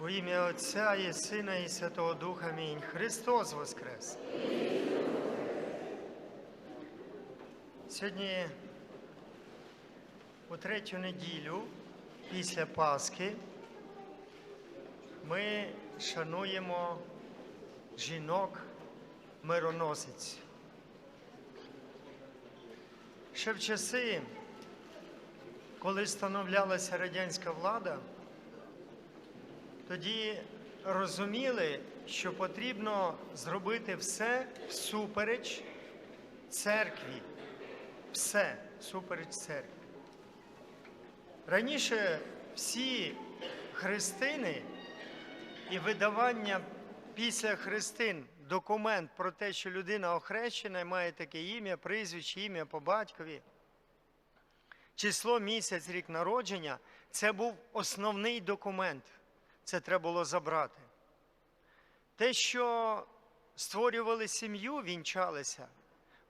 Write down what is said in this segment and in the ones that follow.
Во ім'я Отця і Сина, і Святого Духа. Амінь. Христос Воскрес! Сьогодні у третю неділю після Пасхи ми шануємо жінок мироносиць. Ще в часи, коли становлялася радянська влада, тоді розуміли, що потрібно зробити все всупереч церкві. Все всупереч церкві. Раніше всі хрестини і видавання після хрестин документ про те, що людина охрещена і має таке ім'я, прізвище, ім'я по батькові, число, місяць, рік народження це був основний документ. Це треба було забрати. Те, що створювали сім'ю, вінчалися,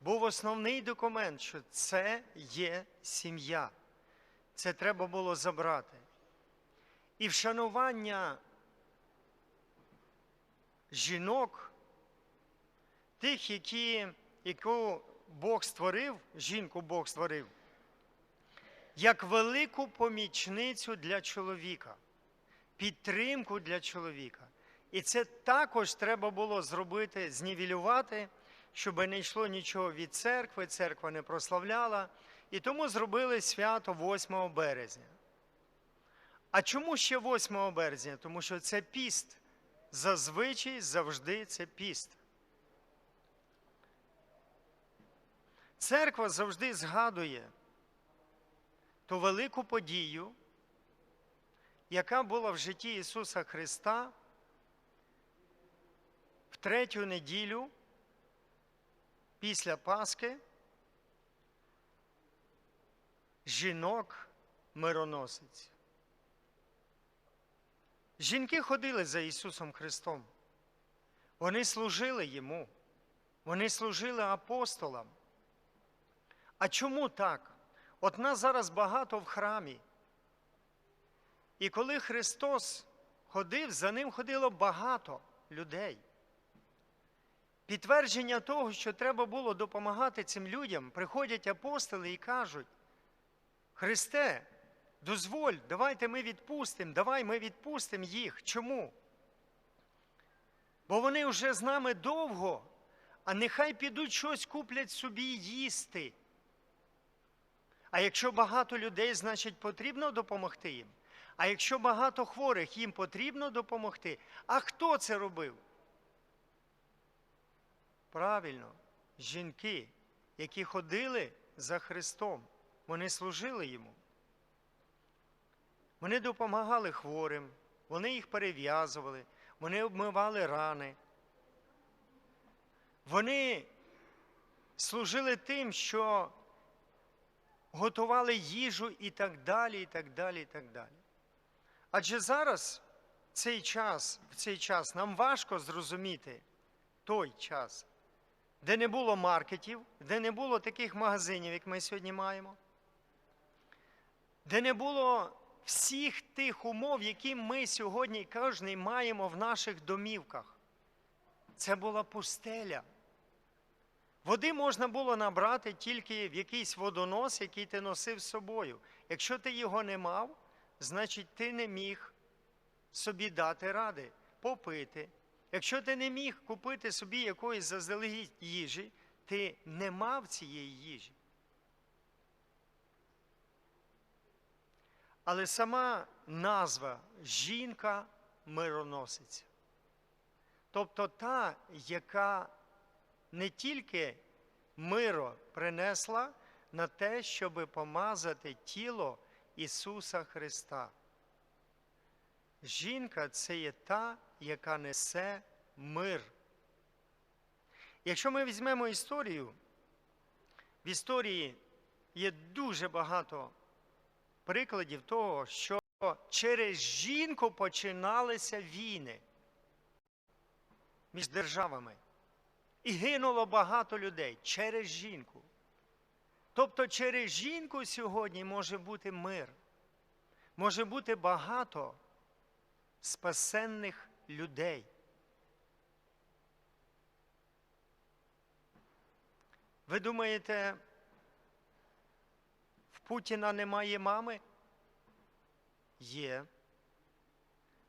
був основний документ, що це є сім'я. Це треба було забрати. І вшанування жінок, тих, які, яку Бог створив, жінку Бог створив, як велику помічницю для чоловіка, підтримку для чоловіка. І це також треба було зробити, знівелювати, щоб не йшло нічого від церкви, церква не прославляла. І тому зробили свято 8 березня. А чому ще 8 березня? Тому що це піст. Зазвичай завжди це піст. Церква завжди згадує ту велику подію, яка була в житті Ісуса Христа в третю неділю після Пасхи жінок мироносиць. Жінки ходили за Ісусом Христом. Вони служили Йому. Вони служили апостолам. А чому так? От нас зараз багато в храмі. І коли Христос ходив, за ним ходило багато людей. Підтвердження того, що треба було допомагати цим людям, приходять апостоли і кажуть, Христе, дозволь, давайте ми відпустимо, давай ми відпустимо їх. Чому? Бо вони вже з нами довго, а нехай підуть щось куплять собі їсти. А якщо багато людей, значить потрібно допомогти їм. А якщо багато хворих, їм потрібно допомогти. А хто це робив? Правильно, жінки, які ходили за Христом, вони служили йому. Вони допомагали хворим, вони їх перев'язували, вони обмивали рани. Вони служили тим, що готували їжу і так далі, і так далі, і так далі. Адже зараз цей час, в цей час нам важко зрозуміти той час, де не було маркетів, де не було таких магазинів, як ми сьогодні маємо, де не було всіх тих умов, які ми сьогодні кожен маємо в наших домівках. Це була пустеля. Води можна було набрати тільки в якийсь водонос, який ти носив з собою. Якщо ти його не мав, значить ти не міг собі дати ради, попити. Якщо ти не міг купити собі якоїсь заздалегідь їжі, ти не мав цієї їжі. Але сама назва жінка мироносиця. Тобто та, яка не тільки миро принесла на те, щоб помазати тіло Ісуса Христа. Жінка це є та, яка несе мир. Якщо ми візьмемо історію, в історії є дуже багато прикладів того, що через жінку починалися війни між державами. І гинуло багато людей через жінку. Тобто через жінку сьогодні може бути мир, може бути багато спасенних людей. Ви думаєте, в Путіна немає мами? Є.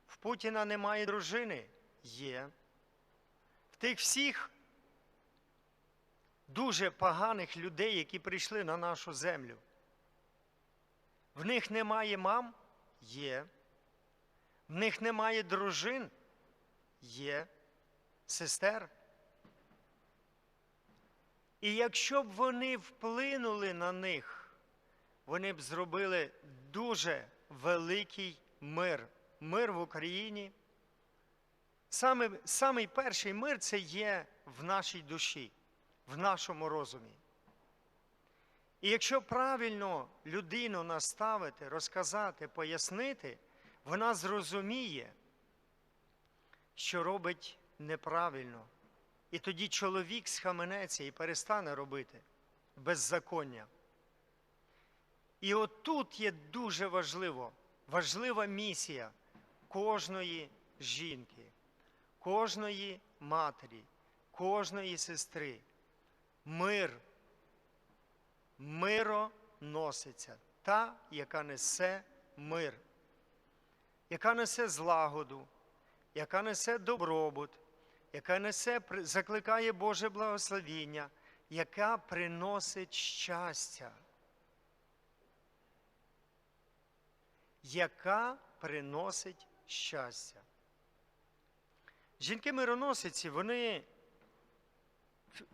В Путіна немає дружини? Є. В тих всіх дуже поганих людей, які прийшли на нашу землю. В них немає мам? Є. В них немає дружин? Є. Сестер? І якщо б вони вплинули на них, вони б зробили дуже великий мир. Мир в Україні. Самий перший мир це є в нашій душі, в нашому розумі. І якщо правильно людину наставити, розказати, пояснити, вона зрозуміє, що робить неправильно. І тоді чоловік схаменеться і перестане робити беззаконня. І отут є дуже важливо, важлива місія кожної жінки, кожної матері, кожної сестри. Мир, мироносиця, та, яка несе мир, яка несе злагоду, яка несе добробут, яка несе, закликає Боже благословіння, яка приносить щастя. Яка приносить щастя. Жінки-мироносиці, вони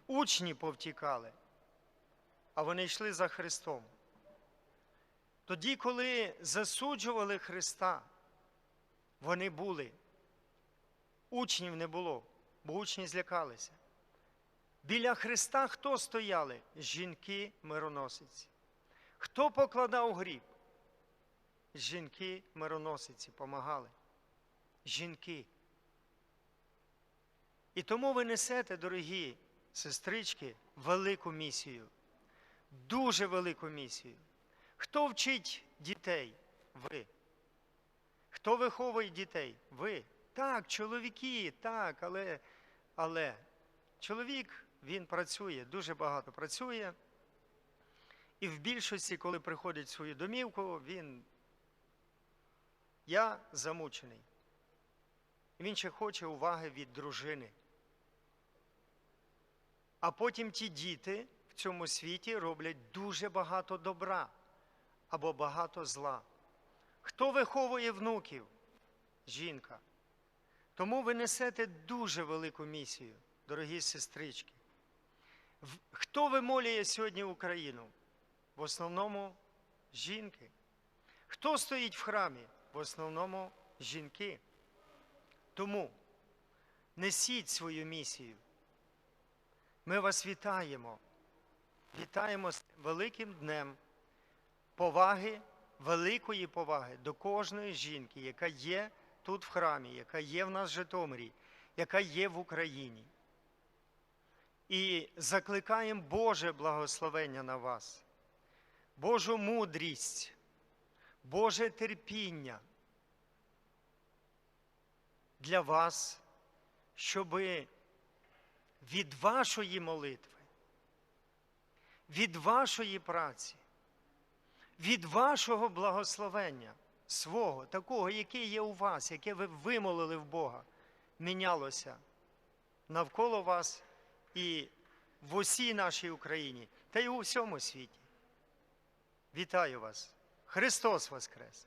учні повтікали, а вони йшли за Христом. Тоді, коли засуджували Христа, вони були. Учнів не було, бо учні злякалися. Біля Христа хто стояли? Жінки-мироносиці. Хто покладав гріб? Жінки-мироносиці помагали. Жінки. І тому ви несете, дорогі сестрички, велику місію. Дуже велику місію. Хто вчить дітей? Ви. Хто виховує дітей? Ви. Так, чоловіки, так, але, але чоловік він працює, дуже багато працює. І в більшості, коли приходить в свою домівку, він. Я замучений. Він ще хоче уваги від дружини. А потім ті діти в цьому світі роблять дуже багато добра або багато зла. Хто виховує внуків? Жінка. Тому ви несете дуже велику місію, дорогі сестрички. Хто вимолює сьогодні Україну? В основному жінки. Хто стоїть в храмі? В основному жінки. Тому несіть свою місію. Ми вас вітаємо. Вітаємо з великим днем поваги, великої поваги до кожної жінки, яка є тут в храмі, яка є в нас в Житомирі, яка є в Україні. І закликаємо Боже благословення на вас, Божу мудрість, Боже терпіння для вас, щоби від вашої молитви, від вашої праці, від вашого благословення свого, такого, яке є у вас, яке ви вимолили в Бога, мінялося навколо вас і в усій нашій Україні, та й у всьому світі. Вітаю вас! Христос Воскрес!